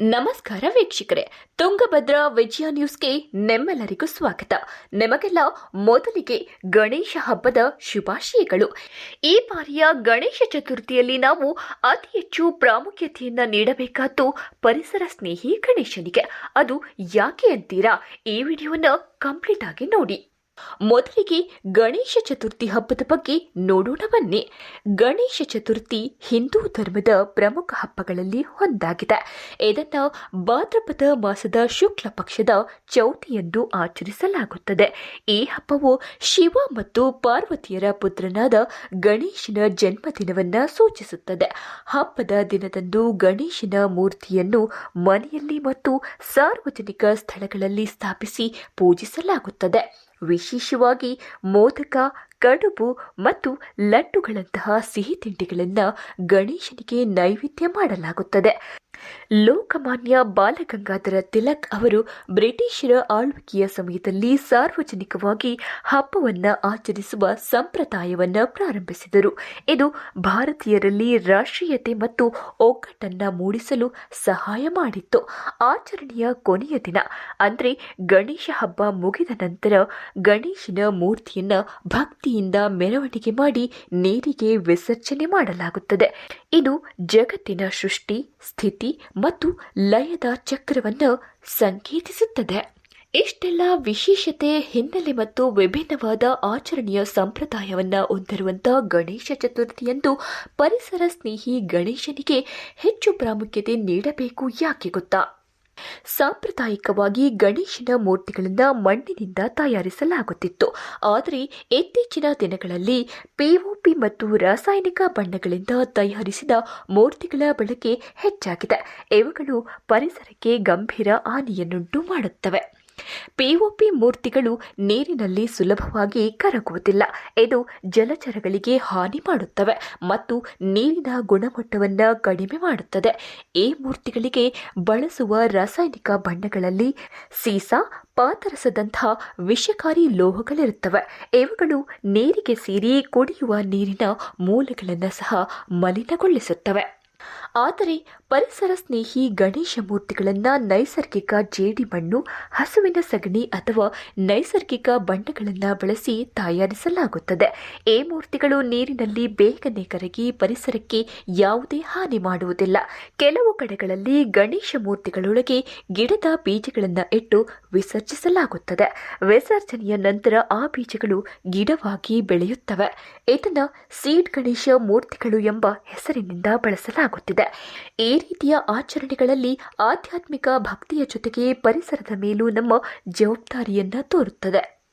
ನಮಸ್ಕಾರ ವೀಕ್ಷಕರೇ, ತುಂಗಭದ್ರಾ ವಿಜಯ ನ್ಯೂಸ್ಗೆ ನಿಮ್ಮೆಲ್ಲರಿಗೂ ಸ್ವಾಗತ. ನಿಮಗೆಲ್ಲ ಮೊದಲಿಗೆ ಗಣೇಶ ಹಬ್ಬದ ಶುಭಾಶಯಗಳು. ಈ ಬಾರಿಯ ಗಣೇಶ ಚತುರ್ಥಿಯಲ್ಲಿ ನಾವು ಅತಿ ಹೆಚ್ಚು ಪ್ರಾಮುಖ್ಯತೆಯನ್ನ ನೀಡಬೇಕಾದ್ದು ಪರಿಸರ ಸ್ನೇಹಿ ಗಣೇಶನಿಗೆ. ಅದು ಯಾಕೆ ಅಂತೀರಾ? ಈ ವಿಡಿಯೋನ ಕಂಪ್ಲೀಟ್ ಆಗಿ ನೋಡಿ. ಮೊದಲಿಗೆ ಗಣೇಶ ಚತುರ್ಥಿ ಹಬ್ಬದ ಬಗ್ಗೆ ನೋಡೋಣ ಬನ್ನಿ. ಗಣೇಶ ಚತುರ್ಥಿ ಹಿಂದೂ ಧರ್ಮದ ಪ್ರಮುಖ ಹಬ್ಬಗಳಲ್ಲಿ ಒಂದಾಗಿದೆ. ಇದನ್ನು ಭಾದ್ರಪದ ಮಾಸದ ಶುಕ್ಲ ಪಕ್ಷದ ಚೌತಿಯಂದು ಆಚರಿಸಲಾಗುತ್ತದೆ. ಈ ಹಬ್ಬವು ಶಿವ ಮತ್ತು ಪಾರ್ವತಿಯರ ಪುತ್ರನಾದ ಗಣೇಶನ ಜನ್ಮದಿನವನ್ನು ಸೂಚಿಸುತ್ತದೆ. ಹಬ್ಬದ ದಿನದಂದು ಗಣೇಶನ ಮೂರ್ತಿಯನ್ನು ಮನೆಯಲ್ಲಿ ಮತ್ತು ಸಾರ್ವಜನಿಕ ಸ್ಥಳಗಳಲ್ಲಿ ಸ್ಥಾಪಿಸಿ ಪೂಜಿಸಲಾಗುತ್ತದೆ. ವಿಶೇಷವಾಗಿ ಮೋದಕ ಕಡುಬು ಮತ್ತು ಲಡ್ಡುಗಳಂತಹ ಸಿಹಿ ತಿಂಡಿಗಳನ್ನು ಗಣೇಶನಿಗೆ ನೈವೇದ್ಯ ಮಾಡಲಾಗುತ್ತದೆ. ಲೋಕಮಾನ್ಯ ಬಾಲಗಂಗಾಧರ ತಿಲಕ್ ಅವರು ಬ್ರಿಟಿಷರ ಆಳ್ವಿಕೆಯ ಸಮಯದಲ್ಲಿ ಸಾರ್ವಜನಿಕವಾಗಿ ಹಬ್ಬವನ್ನು ಆಚರಿಸುವ ಸಂಪ್ರದಾಯವನ್ನು ಪ್ರಾರಂಭಿಸಿದರು. ಇದು ಭಾರತೀಯರಲ್ಲಿ ರಾಷ್ಟ್ರೀಯತೆ ಮತ್ತು ಒಗ್ಗಟ್ಟನ್ನು ಮೂಡಿಸಲು ಸಹಾಯ ಮಾಡಿತ್ತು. ಆಚರಣೆಯ ಕೊನೆಯ ದಿನ, ಅಂದರೆ ಗಣೇಶ ಹಬ್ಬ ಮುಗಿದ ನಂತರ ಗಣೇಶನ ಮೂರ್ತಿಯನ್ನು ಭಕ್ತಿಯಿಂದ ಮೆರವಣಿಗೆ ಮಾಡಿ ನೀರಿಗೆ ವಿಸರ್ಜನೆ ಮಾಡಲಾಗುತ್ತದೆ. ಇದು ಜಗತ್ತಿನ ಸೃಷ್ಟಿ, ಸ್ಥಿತಿ ಮತ್ತು ಲಯದ ಚಕ್ರವನ್ನು ಸಂಕೇತಿಸುತ್ತದೆ. ಇಷ್ಟೆಲ್ಲ ವಿಶೇಷತೆ, ಹಿನ್ನೆಲೆ ಮತ್ತು ವಿಭಿನ್ನವಾದ ಆಚರಣೆಯ ಸಂಪ್ರದಾಯವನ್ನು ಹೊಂದಿರುವಂಥ ಗಣೇಶ ಚತುರ್ಥಿಯಂದು ಪರಿಸರ ಸ್ನೇಹಿ ಗಣೇಶನಿಗೆ ಹೆಚ್ಚು ಪ್ರಾಮುಖ್ಯತೆ ನೀಡಬೇಕು ಯಾಕೆ ಗೊತ್ತಾ? ಸಾಂಪ್ರದಾಯಿಕವಾಗಿ ಗಣೇಶನ ಮೂರ್ತಿಗಳನ್ನು ಮಣ್ಣಿನಿಂದ ತಯಾರಿಸಲಾಗುತ್ತಿತ್ತು. ಆದರೆ ಇತ್ತೀಚಿನ ದಿನಗಳಲ್ಲಿ ಪಿಒಪಿ ಮತ್ತು ರಾಸಾಯನಿಕ ಬಣ್ಣಗಳಿಂದ ತಯಾರಿಸಿದ ಮೂರ್ತಿಗಳ ಬಳಕೆ ಹೆಚ್ಚಾಗಿದೆ. ಇವುಗಳು ಪರಿಸರಕ್ಕೆ ಗಂಭೀರ ಹಾನಿಯನ್ನುಂಟು ಮಾಡುತ್ತವೆ. ಪಿಒಪಿ ಮೂರ್ತಿಗಳು ನೀರಿನಲ್ಲಿ ಸುಲಭವಾಗಿ ಕರಗುವುದಿಲ್ಲ. ಇದು ಜಲಚರಗಳಿಗೆ ಹಾನಿ ಮಾಡುತ್ತವೆ ಮತ್ತು ನೀರಿನ ಗುಣಮಟ್ಟವನ್ನು ಕಡಿಮೆ ಮಾಡುತ್ತದೆ. ಈ ಮೂರ್ತಿಗಳಿಗೆ ಬಳಸುವ ರಾಸಾಯನಿಕ ಬಣ್ಣಗಳಲ್ಲಿ ಸೀಸಾ ಪಾದರಸದಂತಹ ವಿಷಕಾರಿ ಲೋಹಗಳಿರುತ್ತವೆ. ಇವುಗಳು ನೀರಿಗೆ ಸೇರಿ ಕುಡಿಯುವ ನೀರಿನ ಮೂಲಗಳನ್ನು ಸಹ ಮಲಿನಗೊಳಿಸುತ್ತವೆ. ಆದರೆ ಪರಿಸರ ಸ್ನೇಹಿ ಗಣೇಶ ಮೂರ್ತಿಗಳನ್ನು ನೈಸರ್ಗಿಕ ಜೇಡಿಮಣ್ಣು ಹಸುವಿನ ಸಗಣಿ ಅಥವಾ ನೈಸರ್ಗಿಕ ಬಣ್ಣಗಳನ್ನು ಬಳಸಿ ತಯಾರಿಸಲಾಗುತ್ತದೆ. ಈ ಮೂರ್ತಿಗಳು ನೀರಿನಲ್ಲಿ ಬೇಗನೆ ಕರಗಿ ಪರಿಸರಕ್ಕೆ ಯಾವುದೇ ಹಾನಿ ಮಾಡುವುದಿಲ್ಲ. ಕೆಲವು ಕಡೆಗಳಲ್ಲಿ ಗಣೇಶ ಮೂರ್ತಿಗಳೊಳಗೆ ಗಿಡದ ಬೀಜಗಳನ್ನು ಇಟ್ಟು ವಿಸರ್ಜಿಸಲಾಗುತ್ತದೆ. ವಿಸರ್ಜನೆಯ ನಂತರ ಆ ಬೀಜಗಳು ಗಿಡವಾಗಿ ಬೆಳೆಯುತ್ತವೆ. ಇದನ್ನು ಸೀಡ್ ಗಣೇಶ ಮೂರ್ತಿಗಳು ಎಂಬ ಹೆಸರಿನಿಂದ ಬಳಸಲಾಗುತ್ತಿದೆ. ಈ ರೀತಿಯ ಆಚರಣೆಗಳಲ್ಲಿ ಆಧ್ಯಾತ್ಮಿಕ ಭಕ್ತಿಯ ಜೊತೆಗೆ ಪರಿಸರದ ಮೇಲೂ ನಮ್ಮ ಜವಾಬ್ದಾರಿಯನ್ನ ತೋರುತ್ತದೆ.